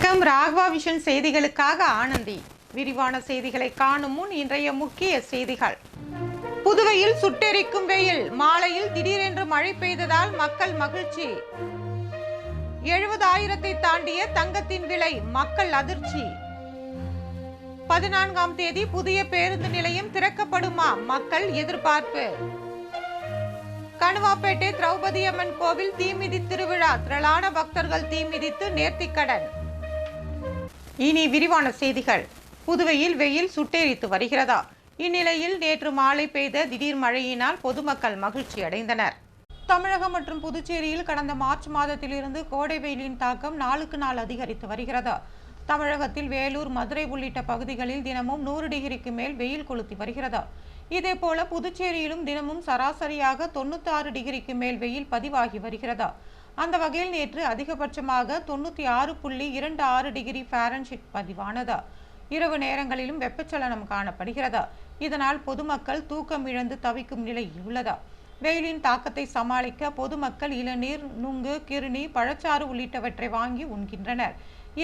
வணக்கம். ராகவா விஷன் செய்திகளுக்காக ஆனந்தி. விரிவான செய்திகளை காணும் முன் இன்றைய முக்கிய செய்திகள். புதுவையில் சுட்டெரிக்கும் வெயில். மாலையில் திடீரென்று மழை பெய்ததால் மக்கள் மகிழ்ச்சி. எழுபதாயிரத்தை தாண்டிய தங்கத்தின் விலை. மக்கள் அதிர்ச்சி. பதினான்காம் தேதி புதிய பேருந்து நிலையம் திறக்கப்படுமா? மக்கள் எதிர்பார்ப்பு. கணுவாப்பேட்டை திரௌபதி அம்மன் கோவில் தீமிதி திருவிழா. திரளான பக்தர்கள் தீமிதித்து நேர்த்திக்கடன். இனி விரிவான செய்திகள். புதுவையில் வெயில் சுட்டெரித்து வருகிறதா? இந்நிலையில் நேற்று மாலை பெய்த திடீர் மழையினால் பொதுமக்கள் மகிழ்ச்சி அடைந்தனர். தமிழகம் மற்றும் புதுச்சேரியில் கடந்த மார்ச் மாதத்திலிருந்து கோடை வெயிலின் தாக்கம் நாளுக்கு நாள் அதிகரித்து வருகிறது. தமிழகத்தில் வேலூர் மதுரை உள்ளிட்ட பகுதிகளில் தினமும் நூறு டிகிரிக்கு மேல் வெயில் கொளுத்தி வருகிறது. இதேபோல புதுச்சேரியிலும் தினமும் சராசரியாக தொண்ணூத்தாறு டிகிரிக்கு மேல் வெயில் பதிவாகி வருகிறது. அந்த வகையில் நேற்று அதிகபட்சமாக தொண்ணூற்றி ஆறு புள்ளி இரண்டு ஆறு டிகிரி ஃபாரன்ஹீட் பதிவானது. இரவு நேரங்களிலும் வெப்பச்சலனம் காணப்படுகிறது. இதனால் பொதுமக்கள் தூக்கம் இழந்து தவிக்கும் நிலையில் உள்ளது. வெயிலின் தாக்கத்தை சமாளிக்க பொதுமக்கள் இளநீர் நுங்கு கிருணி பழச்சாறு உள்ளிட்டவற்றை வாங்கி உண்கின்றனர்.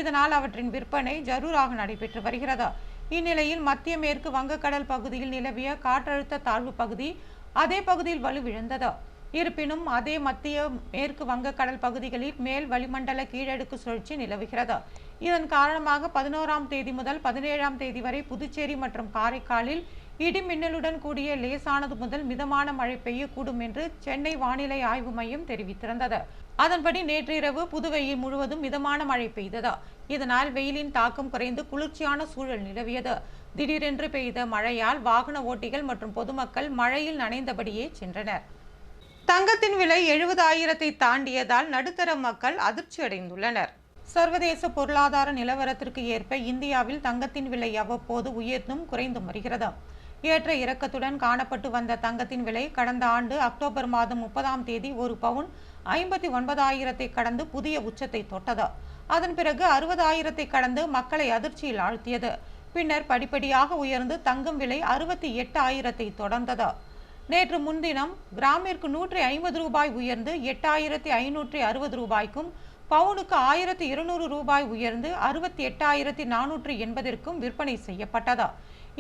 இதனால் அவற்றின் விற்பனை ஜரூராக நடைபெற்று வருகிறது. இந்நிலையில் மத்திய மேற்கு வங்கக்கடல் பகுதியில் நிலவிய காற்றழுத்த தாழ்வு பகுதி அதே பகுதியில் வலுவிழந்தது. இருப்பினும் அதே மத்திய மேற்கு வங்கக்கடல் பகுதிகளில் மேல் வளிமண்டல கீழடுக்கு சுழற்சி நிலவுகிறது. இதன் காரணமாக பதினோராம் தேதி முதல் பதினேழாம் தேதி வரை புதுச்சேரி மற்றும் காரைக்காலில் இடி மின்னலுடன் கூடிய லேசானது முதல் மிதமான மழை பெய்யக்கூடும் என்று சென்னை வானிலை ஆய்வு மையம் தெரிவித்திருந்தது. அதன்படி நேற்றிரவு புதுவையில் முழுவதும் மிதமான மழை பெய்தது. இதனால் வெயிலின் தாக்கம் குறைந்து குளிர்ச்சியான சூழல் நிலவியது. திடீரென்று பெய்த மழையால் வாகன ஓட்டிகள் மற்றும் பொதுமக்கள் மழையில் நனைந்தபடியே சென்றனர். தங்கத்தின் விலை எழுபதாயிரத்தை தாண்டியதால் நடுத்தர மக்கள் அதிர்ச்சி அடைந்துள்ளனர் சர்வதேச பொருளாதார நிலவரத்திற்கு ஏற்ப இந்தியாவில் தங்கத்தின் விலை அவ்வப்போது உயர்ந்தும் குறைந்தும் வருகிறது. ஏற்ற இறக்கத்துடன் காணப்பட்டு வந்த தங்கத்தின் விலை கடந்த ஆண்டு அக்டோபர் மாதம் முப்பதாம் தேதி ஒரு பவுன் ஐம்பத்தி ஒன்பதாயிரத்தை கடந்து புதிய உச்சத்தை தொட்டது. அதன் பிறகு அறுபதாயிரத்தை கடந்து மக்களை அதிர்ச்சியில் ஆழ்த்தியது. பின்னர் படிப்படியாக உயர்ந்து தங்கம் விலை அறுபத்தி எட்டு ஆயிரத்தை தொடர்ந்தது. நேற்று முன்தினம் கிராமிற்கு நூற்றி ஐம்பது ரூபாய் உயர்ந்து எட்டாயிரத்தி ஐநூற்றி அறுபது ரூபாய்க்கும் பவுனுக்கு ஆயிரத்தி இருநூறு ரூபாய் உயர்ந்து அறுபத்தி எட்டாயிரத்தி நானூற்றி எண்பதிற்கும் விற்பனை செய்யப்பட்டதா.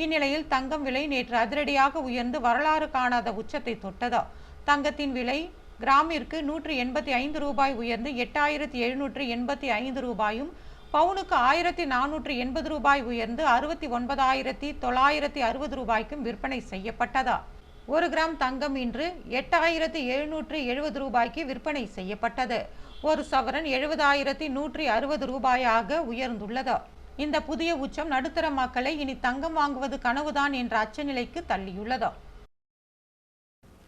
இந்நிலையில் தங்கம் விலை நேற்று அதிரடியாக உயர்ந்து வரலாறு காணாத உச்சத்தை தொட்டதா. தங்கத்தின் விலை கிராமிற்கு நூற்றி எண்பத்தி ஐந்து ரூபாய் உயர்ந்து எட்டாயிரத்தி எழுநூற்றி எண்பத்தி ஐந்து ரூபாயும் பவுனுக்கு ஆயிரத்தி நானூற்றி எண்பது ரூபாய் உயர்ந்து அறுபத்தி ஒன்பதாயிரத்தி தொள்ளாயிரத்தி அறுபது ரூபாய்க்கும் விற்பனை செய்யப்பட்டதா. ஒரு கிராம் தங்கம் இன்று எட்டாயிரத்தி எழுநூற்றி எழுபது ரூபாய்க்கு விற்பனை செய்யப்பட்டது. ஒரு சவரன் எழுபதாயிரத்தி நூற்றி அறுபது ரூபாயாக உயர்ந்துள்ளது. இந்த புதிய உச்சம் நடுத்தர மக்களை இனி தங்கம் வாங்குவது கனவுதான் என்ற அச்சநிலைக்கு தள்ளியுள்ளது.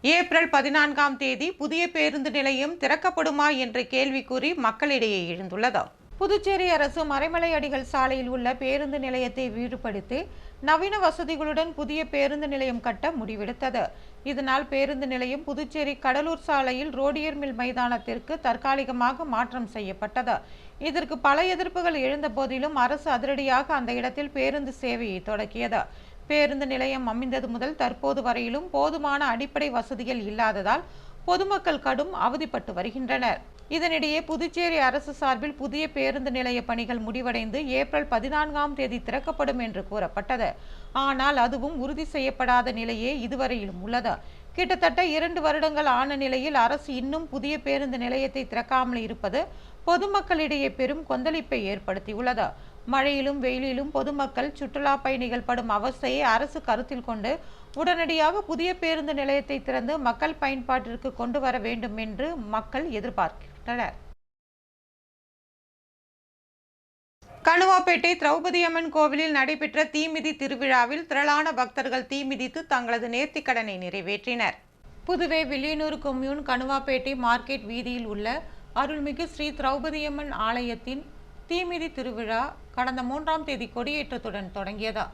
ஏப்ரல் பதினான்காம் தேதி புதிய பேருந்து நிலையம் திறக்கப்படுமா என்ற கேள்விக்குறி மக்களிடையே எழுந்துள்ளது. புதுச்சேரி அரசு மறைமலை அடிகள் சாலையில் உள்ள பேருந்து நிலையத்தை வீடுபடுத்தி நவீன வசதிகளுடன் புதிய பேருந்து நிலையம் கட்ட முடிவெடுத்தது. இதனால் பேருந்து நிலையம் புதுச்சேரி கடலூர் சாலையில் ரோடியர் மில் மைதானத்திற்கு தற்காலிகமாக மாற்றம் செய்யப்பட்டது. இதற்கு பல எதிர்ப்புகள் எழுந்த போதிலும் அரசு அதிரடியாக அந்த இடத்தில் பேருந்து சேவையை தொடங்கியது பேருந்து நிலையம் அமைந்தது முதல் தற்போது வரையிலும் போதுமான அடிப்படை வசதிகள் இல்லாததால் பொதுமக்கள் கடும் அவதிப்பட்டு வருகின்றனர். இதனிடையே புதுச்சேரி அரசு சார்பில் புதிய பேருந்து நிலைய பணிகள் முடிவடைந்து ஏப்ரல் பதினான்காம் தேதி திறக்கப்படும் என்று கூறப்பட்டது. ஆனால் அதுவும் உறுதி செய்யப்படாத நிலையே இதுவரையிலும் உள்ளது. கிட்டத்தட்ட இரண்டு வருடங்கள் ஆன நிலையில் அரசு இன்னும் புதிய பேருந்து நிலையத்தை திறக்காமல் இருப்பது பொதுமக்களிடையே பெரும் கொந்தளிப்பை ஏற்படுத்தியுள்ளது. மழையிலும் வெயிலிலும் பொதுமக்கள் சுற்றுலா பயணிகள் படும் அவஸ்தையை அரசு கருத்தில் கொண்டு உடனடியாக புதிய பேருந்து நிலையத்தை திறந்து மக்கள் பயன்பாட்டிற்கு கொண்டு வர வேண்டும் என்று மக்கள் எதிர்பார்க்கின்றனர் கணுவாப்பேட்டை திரௌபதி அம்மன் கோவிலில் நடைபெற்ற தீமிதி திருவிழாவில் திரளான பக்தர்கள் தீமிதித்து தங்களது நேர்த்திக்கடனை நிறைவேற்றினர். புதுவை வில்லியனூர் கொம்யூன் கணுவாப்பேட்டை மார்க்கெட் வீதியில் உள்ள அருள்மிகு ஸ்ரீ திரௌபதியம்மன் ஆலயத்தின் தீமிதி திருவிழா கடந்த மூன்றாம் தேதி கொடியேற்றத்துடன் தொடங்கியது.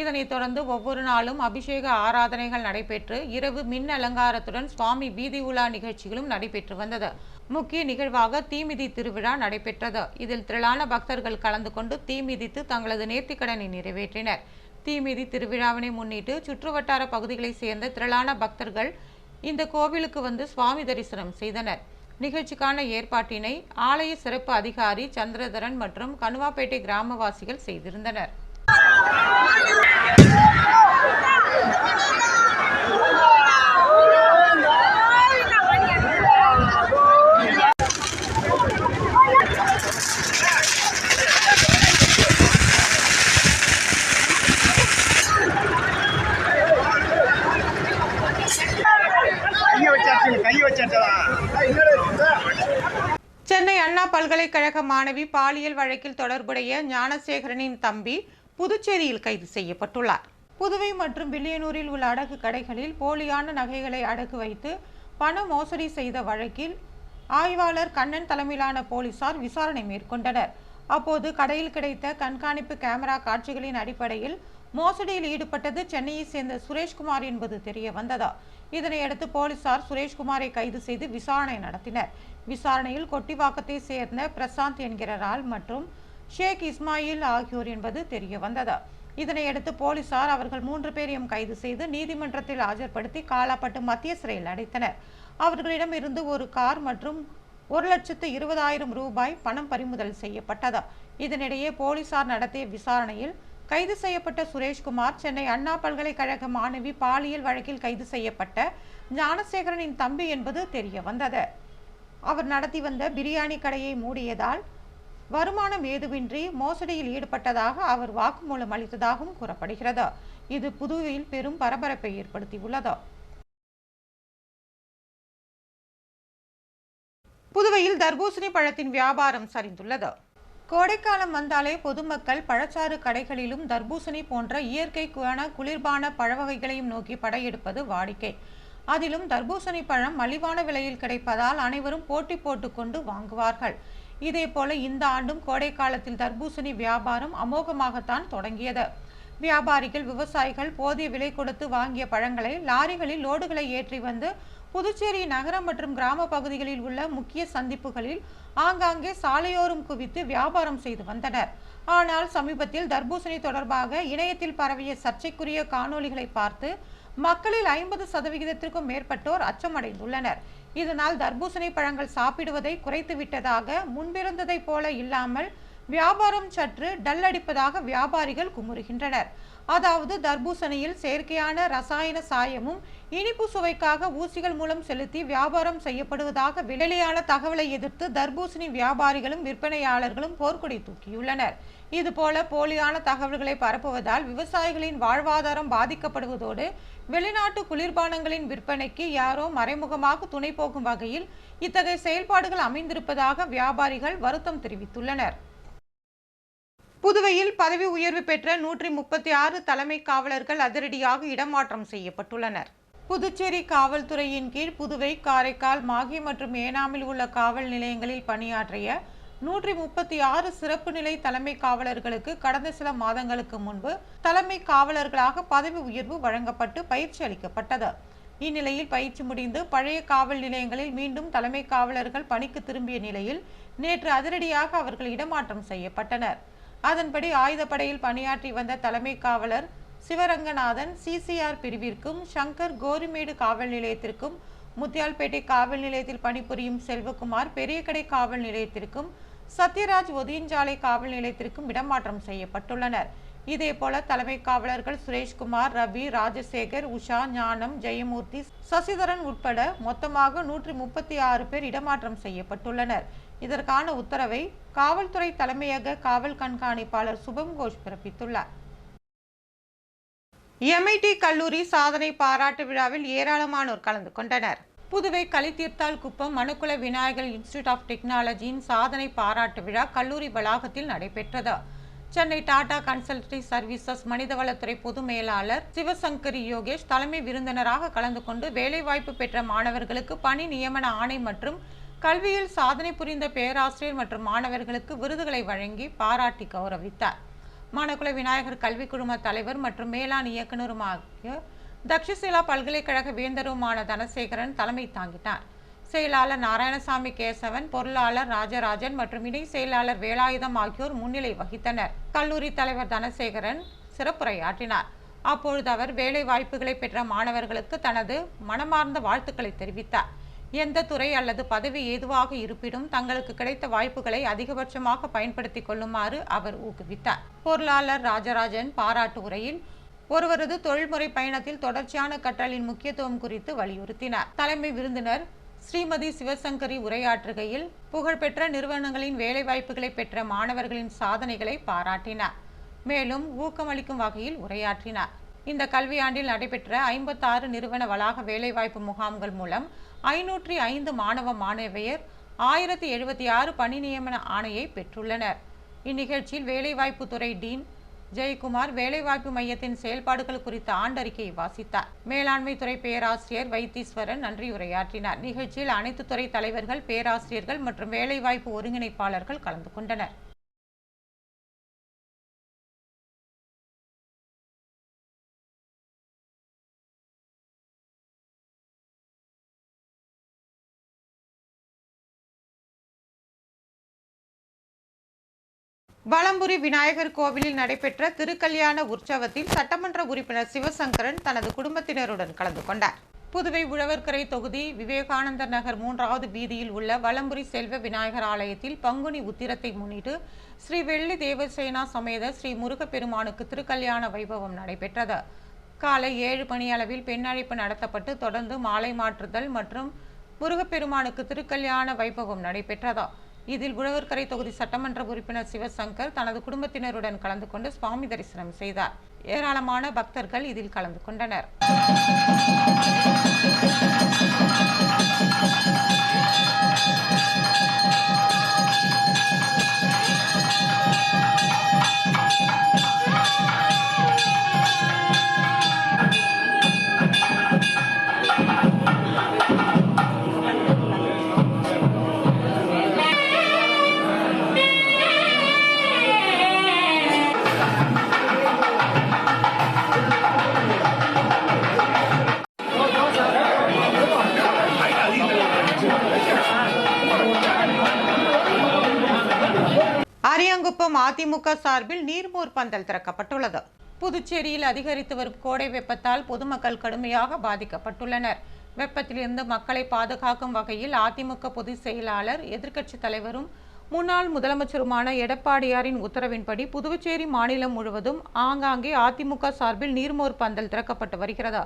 இதனைத் தொடர்ந்து ஒவ்வொரு நாளும் அபிஷேக ஆராதனைகள் நடைபெற்று இரவு மின் அலங்காரத்துடன் சுவாமி வீதி உலா நிகழ்ச்சிகளும் நடைபெற்று வந்தது. முக்கிய நிகழ்வாக தீமிதி திருவிழா நடைபெற்றது. இதில் திரளான பக்தர்கள் கலந்து கொண்டு தீமிதித்து தங்களது நேர்த்திக்கடனை நிறைவேற்றினர். தீமிதி திருவிழாவினை முன்னிட்டு சுற்றுவட்டார பகுதிகளைச் சேர்ந்த திரளான பக்தர்கள் இந்த கோவிலுக்கு வந்து சுவாமி தரிசனம் செய்தனர். நிகழ்ச்சிக்கான ஏற்பாட்டினை ஆலய சிறப்பு அதிகாரி சந்திரதரன் மற்றும் கனுவாப்பேட்டை கிராமவாசிகள் செய்திருந்தனர். சென்னை அண்ணா பல்கலைக்கழக மாணவி பாலியல் வழக்கில் தொடர்புடைய ஞானசேகரனின் தம்பி புதுச்சேரியில் கைது செய்யப்பட்டுள்ளார். புதுவை மற்றும் வில்லியனூரில் உள்ள அடகு கடைகளில் போலியான நகைகளை அடகு வைத்து பண மோசடி செய்த வழக்கில் ஆய்வாளர் கண்ணன் தலைமையிலான போலீசார் விசாரணை மேற்கொண்டனர். அப்போது கடையில் கிடைத்த கண்காணிப்பு கேமரா காட்சிகளின் அடிப்படையில் மோசடியில் ஈடுபட்டது சென்னையை சேர்ந்த சுரேஷ்குமார் என்பது தெரிய வந்ததா? இதனையடுத்து போலீசார் சுரேஷ்குமாரை கைது செய்து விசாரணை நடத்தினர். விசாரணையில் கொட்டிவாக்கத்தை சேர்ந்த பிரசாந்த் என்கிற மற்றும் ஷேக் இஸ்மாயில் ஆகியோர் என்பது தெரிய வந்தது இதனையடுத்து போலீசார் அவர்கள் மூன்று பேரையும் கைது செய்து நீதிமன்றத்தில் ஆஜர்படுத்தி காலாப்பட்டு மத்திய சிறையில் அடைத்தனர். அவர்களிடம் இருந்து ஒரு கார் மற்றும் ஒரு லட்சத்து இருபதாயிரம் ரூபாய் பணம் பறிமுதல் செய்யப்பட்டது. இதனிடையே போலீசார் நடத்திய விசாரணையில் கைது செய்யப்பட்ட சுரேஷ்குமார் சென்னை அண்ணா பல்கலைக்கழக மாணவி பாலியல் வழக்கில் கைது செய்யப்பட்ட ஞானசேகரனின் தம்பி என்பது தெரிய வந்தது. அவர் நடத்தி வந்த பிரியாணி கடையை மூடியதால் வருமானம் ஏதுவின்றி மோசடியில் ஈடுபட்டதாக அவர் வாக்குமூலம் அளித்ததாகவும் கூறப்படுகிறது. இது புதுவையில் பெரும் பரபரப்பை ஏற்படுத்தியுள்ளது. புதுவையில் தர்பூசணி பழத்தின் வியாபாரம் சரிந்துள்ளது. கோடைக்காலம் வந்தாலே பொதுமக்கள் பழச்சாறு கடைகளிலும் தர்பூசணி போன்ற இயற்கைக்கான குளிர்பான பழ வகைகளையும் நோக்கி படையெடுப்பது வாடிக்கை. அதிலும் தர்பூசணி பழம் மலிவான விலையில் கிடைப்பதால் அனைவரும் போட்டி போட்டுக்கொண்டு வாங்குவார்கள். இதே போல இந்த ஆண்டும் கோடை காலத்தில் தர்பூசணி வியாபாரம் அமோகமாகத்தான் தொடங்கியது. வியாபாரிகள் விவசாயிகள் போதிய விலை கொடுத்து வாங்கிய பழங்களை லாரிகளில் லோடுகளை ஏற்றி வந்து புதுச்சேரி நகரம் மற்றும் கிராம பகுதிகளில் உள்ள முக்கிய சந்திப்புகளில் ஆங்காங்கே சாலையோரம் குவித்து வியாபாரம் செய்து வந்தனர். ஆனால் சமீபத்தில் தர்பூசணி தொடர்பாக இணையத்தில் பரவிய சர்ச்சைக்குரிய காணொளிகளை பார்த்து மக்களில் ஐம்பது சதவிகிதத்திற்கும் மேற்பட்டோர் அச்சமடைந்துள்ளனர். இதனால் தர்பூசணி பழங்கள் சாப்பிடுவதை குறைத்து விட்டதாக முன்பிருந்ததைப் போல இல்லாமல் வியாபாரம் சற்று டல் அடிப்பதாக வியாபாரிகள் குமுறுகின்றனர். அதாவது தர்பூசணியில் செயற்கையான ரசாயன சாயமும் இனிப்பு சுவைக்காக ஊசிகள் மூலம் செலுத்தி வியாபாரம் செய்யப்படுவதாக வெளியான தகவலை எதிர்த்து தர்பூசணி வியாபாரிகளும் விற்பனையாளர்களும் போர்க்கொடி தூக்கியுள்ளனர். இதுபோல போலியான தகவல்களை பரப்புவதால் விவசாயிகளின் வாழ்வாதாரம் பாதிக்கப்படுவதோடு வெளிநாட்டு குளிர்பானங்களின் விற்பனைக்கு யாரோ மறைமுகமாக துணை போகும் வகையில் இத்தகைய செயல்பாடுகள் அமைந்திருப்பதாக வியாபாரிகள் வருத்தம் தெரிவித்துள்ளனர். புதுவையில் பதவி உயர்வு பெற்ற நூற்றி முப்பத்தி ஆறு தலைமை காவலர்கள் அதிரடியாக இடமாற்றம் செய்யப்பட்டுள்ளனர். புதுச்சேரி காவல்துறையின் கீழ் புதுவை காரைக்கால் மாகி மற்றும் ஏனாமில் உள்ள காவல் நிலையங்களில் பணியாற்றிய நூற்றி முப்பத்தி ஆறு சிறப்பு நிலை தலைமை காவலர்களுக்கு கடந்த சில மாதங்களுக்கு முன்பு தலைமை காவலர்களாக பதவி உயர்வு வழங்கப்பட்டு பயிற்சி அளிக்கப்பட்டது. இந்நிலையில் பயிற்சி முடிந்து பழைய காவல் நிலையங்களில் மீண்டும் தலைமை காவலர்கள் பணிக்கு திரும்பிய நிலையில் நேற்று அதிரடியாக அவர்கள் இடமாற்றம் செய்யப்பட்டனர். அதன்படி ஆயுதப்படையில் பணியாற்றி வந்த தலைமை காவலர் சிவரங்கநாதன் சிசிஆர் பிரிவிற்கும் சங்கர் கோரிமேடு காவல் நிலையத்திற்கும் முத்தியால்பேட்டை காவல் நிலையத்தில் பணிபுரியும் செல்வகுமார் பெரியகடை காவல் நிலையத்திற்கும் சத்யராஜ் ஒதியஞ்சாலை காவல் நிலையத்திற்கும் இடமாற்றம் செய்யப்பட்டுள்ளனர். இதேபோல தலைமை காவலர்கள் சுரேஷ்குமார் ரவி ராஜசேகர் உஷா ஞானம் ஜெயமூர்த்தி சசிதரன் உட்பட மொத்தமாக நூற்றி முப்பத்தி ஆறு பேர் இடமாற்றம் செய்யப்பட்டுள்ளனர். இதற்கான உத்தரவை காவல்துறை தலைமையக காவல் கண்காணிப்பாளர் சுபம் கோஷ் பிறப்பித்துள்ளார். எம்ஐடி கல்லூரி சாதனை பாராட்டு விழாவில் ஏராளமானோர் கலந்து கொண்டனர். புதுவை கலித்தீர்த்தால் குப்பம் மனுக்குல விநாயகர் இன்ஸ்டிடியூட் ஆஃப் டெக்னாலஜியின் சாதனை பாராட்டு விழா கல்லூரி வளாகத்தில் நடைபெற்றது. சென்னை டாடா கன்சல்டி சர்வீசஸ் மனிதவளத்துறை பொது மேலாளர் சிவசங்கரி யோகேஷ் தலைமை விருந்தினராக கலந்து கொண்டு வேலைவாய்ப்பு பெற்ற மாணவர்களுக்கு பணி நியமன ஆணை மற்றும் கல்வியில் சாதனை புரிந்த பேராசிரியர் மற்றும் மாணவர்களுக்கு விருதுகளை வழங்கி பாராட்டி கௌரவித்தார். மானகுல விநாயகர் கல்வி குழும தலைவர் மற்றும் மேலாண் இயக்குநருமாகிய தக்ஷசிலா பல்கலைக்கழக வேந்தருமான தனசேகரன் தலைமை தாங்கினார். செயலாளர் நாராயணசாமி கேசவன் பொருளாளர் ராஜராஜன் மற்றும் இணை செயலாளர் வேலாயுதம் ஆகியோர் முன்னிலை வகித்தனர். கல்லூரி தலைவர் தனசேகரன் சிறப்புரையாற்றினார். அப்பொழுது அவர் வேலை வாய்ப்புகளை பெற்ற மாணவர்களுக்கு தனது மனமார்ந்த வாழ்த்துக்களை தெரிவித்தார். எந்த துறை அல்லது பதவி ஏதுவாக இருப்பினும் தங்களுக்கு கிடைத்த வாய்ப்புகளை அதிகபட்சமாக பயன்படுத்திக் கொள்ளுமாறு அவர் ஊக்குவித்தார். பொருளாளர் ராஜராஜன் பாராட்டு உரையில் ஒருவரது தொழில்முறை பயணத்தில் தொடர்ச்சியான கற்றலின் முக்கியத்துவம் குறித்து வலியுறுத்தினார். தலைமை விருந்தினர் ஸ்ரீமதி சிவசங்கரி உரையாற்றுகையில் புகழ்பெற்ற நிறுவனங்களின் வேலைவாய்ப்புகளை பெற்ற மாணவர்களின் சாதனைகளை பாராட்டினார். மேலும் ஊக்கமளிக்கும் வகையில் உரையாற்றினார். இந்த கல்வியாண்டில் நடைபெற்ற ஐம்பத்தாறு நிறுவன வளாக வேலைவாய்ப்பு முகாம்கள் மூலம் ஐநூற்றி ஐந்து மாணவ மாணவியர் ஆயிரத்தி எழுபத்தி ஆறு பணி நியமன ஆணையை பெற்றுள்ளனர். இந்நிகழ்ச்சியில் வேலைவாய்ப்பு துறை டீன் ஜெயக்குமார் வேலைவாய்ப்பு மையத்தின் செயல்பாடுகள் குறித்த ஆண்டறிக்கையை வாசித்தார். மேலாண்மை துறை பேராசிரியர் வைத்தீஸ்வரன் நன்றியுரையாற்றினார் நிகழ்ச்சியில் அனைத்து துறை தலைவர்கள் பேராசிரியர்கள் மற்றும் வேலைவாய்ப்பு ஒருங்கிணைப்பாளர்கள் கலந்து கொண்டனர். வலம்புரி விநாயகர் கோவிலில் நடைபெற்ற திருக்கல்யாண உற்சவத்தில் சட்டமன்ற உறுப்பினர் சிவசங்கரன் தனது குடும்பத்தினருடன் கலந்து கொண்டார். புதுவை உழவர்கரை தொகுதி விவேகானந்தர் நகர் மூன்றாவது வீதியில் உள்ள வலம்புரி செல்வ விநாயகர் ஆலயத்தில் பங்குனி உத்திரத்தை முன்னிட்டு ஸ்ரீ வெள்ளி தேவசேனா சமேத ஸ்ரீ முருகப்பெருமானுக்கு திருக்கல்யாண வைபவம் நடைபெற்றது. காலை ஏழு மணி அளவில் பெண் அழைப்பு நடத்தப்பட்டு தொடர்ந்து மாலை மாற்றுதல் மற்றும் முருகப்பெருமானுக்கு திருக்கல்யாண வைபவம் நடைபெற்றதா. இதில் உழவர்கரை தொகுதி சட்டமன்ற உறுப்பினர் சிவசங்கர் தனது குடும்பத்தினருடன் கலந்து கொண்டு சுவாமி தரிசனம் செய்தார். ஏராளமான பக்தர்கள் இதில் கலந்து கொண்டனர். அதிமுக சார்பில் நீர்மோர் பந்தல் திறக்கப்பட்டுள்ளது. புதுச்சேரியில் அதிகரித்து வரும் கோடை வெப்பத்தால் பொதுமக்கள் கடுமையாக பாதிக்கப்பட்டுள்ளனர். வெப்பத்திலிருந்து மக்களை பாதுகாக்கும் வகையில் அதிமுக பொதுச் செயலாளர் எதிர்க்கட்சித் தலைவரும் முன்னாள் முதலமைச்சருமான எடப்பாடியாரின் உத்தரவின்படி புதுச்சேரி மாநிலம் முழுவதும் ஆங்காங்கே அதிமுக சார்பில் நீர்மோர் பந்தல் திறக்கப்பட்டு வருகிறது.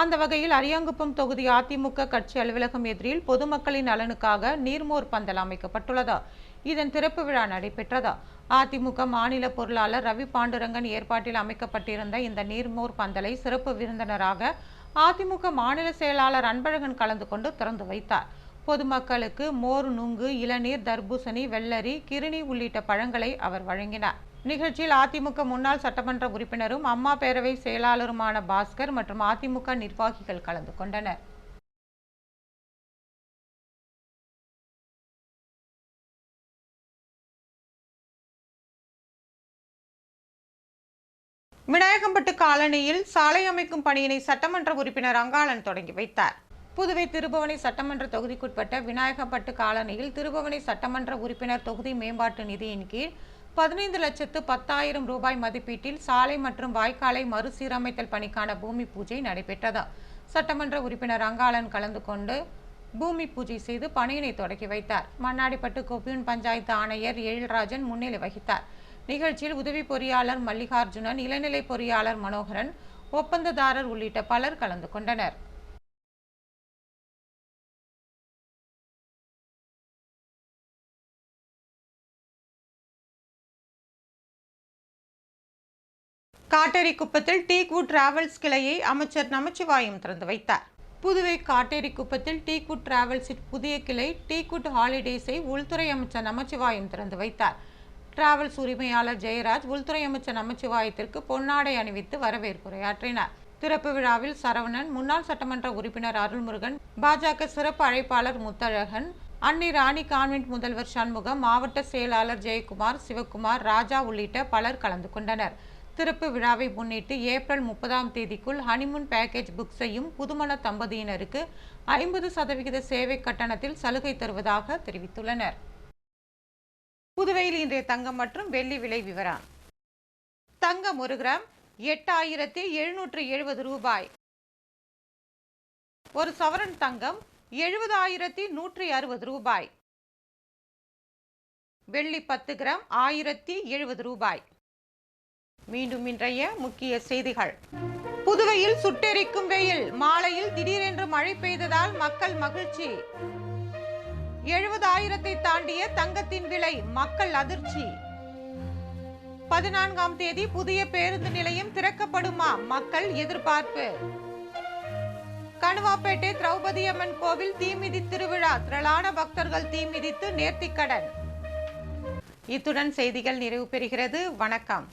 அந்த வகையில் அரியாங்குப்பம் தொகுதி அதிமுக கட்சி அலுவலகம் எதிரில் பொதுமக்களின் நலனுக்காக நீர்மோர் பந்தல் அமைக்கப்பட்டுள்ளது. இதன் திறப்பு விழா நடைபெற்றது. அதிமுக மாநில பொருளாளர் ரவி பாண்டுரங்கன் ஏற்பாட்டில் அமைக்கப்பட்டிருந்த இந்த நீர்மோர் பந்தலை சிறப்பு விருந்தினராக அதிமுக மாநில செயலாளர் அன்பழகன் கலந்து கொண்டு திறந்து வைத்தார். பொதுமக்களுக்கு மோர் நுங்கு இளநீர் தர்பூசணி வெள்ளரி கிருணி உள்ளிட்ட பழங்களை அவர் வழங்கினார். நிகழ்ச்சியில் அதிமுக முன்னாள் சட்டமன்ற உறுப்பினரும் அம்மா பேரவை செயலாளருமான பாஸ்கர் மற்றும் அதிமுக நிர்வாகிகள் கலந்து கொண்டனர். விநாயகம்பட்டு காலனியில் சாலை அமைக்கும் பணியினை சட்டமன்ற உறுப்பினர் அங்காளன் தொடங்கி வைத்தார். புதுவை திருபுவனை சட்டமன்ற தொகுதிக்குட்பட்ட விநாயகம்பட்டு காலனியில் திருபுவனை சட்டமன்ற உறுப்பினர் தொகுதி மேம்பாட்டு நிதியின் கீழ் பதினைந்து லட்சத்து பத்தாயிரம் ரூபாய் மதிப்பீட்டில் சாலை மற்றும் வாய்க்காலை மறுசீரமைத்தல் பணிக்கான பூமி பூஜை நடைபெற்றது. சட்டமன்ற உறுப்பினர் அங்காளன் கலந்து கொண்டு பூமி பூஜை செய்து பணியினை தொடங்கி வைத்தார். மண்ணாடிப்பட்டு கொப்பியூன் பஞ்சாயத்து ஆணையர் எழில்ராஜன் முன்னிலை வகித்தார். நிகழ்ச்சியில் உதவி பொறியாளர் மல்லிகார்ஜுனன் இளநிலை பொறியாளர் மனோகரன் ஒப்பந்ததாரர் உள்ளிட்ட பலர் கலந்து கொண்டனர். காட்டேரிக்குப்பத்தில் டீக்வுட் டிராவல்ஸ் கிளையை அமைச்சர் நமச்சிவாயம் திறந்து வைத்தார். புதுவை காட்டேரிக்குப்பத்தில் டீக்வுட் டிராவல்ஸின் புதிய கிளை டீக்வுட் ஹாலிடேஸை உள்துறை அமைச்சர் நமச்சிவாயம் திறந்து வைத்தார். டிராவல்ஸ் உரிமையாளர் ஜெயராஜ் உள்துறை அமைச்சர் நமச்சிவாயத்திற்கு பொன்னாடை அணிவித்து வரவேற்புரையாற்றினார். திறப்பு விழாவில் சரவணன் முன்னாள் சட்டமன்ற உறுப்பினர் அருள்முருகன் பாஜக சிறப்பு அழைப்பாளர் முத்தழகன் அன்னை ராணி கான்வென்ட் முதல்வர் சண்முகம் மாவட்ட செயலாளர் ஜெயக்குமார் சிவக்குமார் ராஜா உள்ளிட்ட பலர் கலந்து கொண்டனர். திறப்பு விழாவை முன்னிட்டு ஏப்ரல் முப்பதாம் தேதிக்குள் ஹனிமூன் பேக்கேஜ் புக் செய்யும் புதுமண தம்பதியினருக்கு ஐம்பது சதவிகித சேவை கட்டணத்தில் சலுகை தருவதாக தெரிவித்துள்ளனர். புதுவையில் இன்றைய தங்கம் மற்றும் வெள்ளி விலை விவரம். தங்கம் ஒரு கிராம் எட்டாயிரத்தி எழுநூற்று எழுபது ரூபாய். ஒரு சவரன் தங்கம் எழுபதாயிரத்தி நூற்றி அறுபது ரூபாய். வெள்ளி பத்து கிராம் ஆயிரத்தி எழுபது ரூபாய். மீண்டும் இன்றைய முக்கிய செய்திகள். புதுவையில் சுட்டெரிக்கும் வெயில். மாலையில் திடீரென்று மழை பெய்ததால் மக்கள் மகிழ்ச்சி. எழுபதாயிரத்தை தாண்டிய தங்கத்தின் விலை மக்கள் அதிர்ச்சி. பதினான்காம் தேதி புதிய பேருந்து நிலையம் திறக்கப்படுமா மக்கள் எதிர்பார்ப்பு. கணுவாப்பேட்டை திரௌபதி அம்மன் கோவில் தீமிதி திருவிழா திரளான பக்தர்கள் தீமிதித்து நேர்த்திக்கடன். இத்துடன் செய்திகள் நிறைவு பெறுகிறது. வணக்கம்.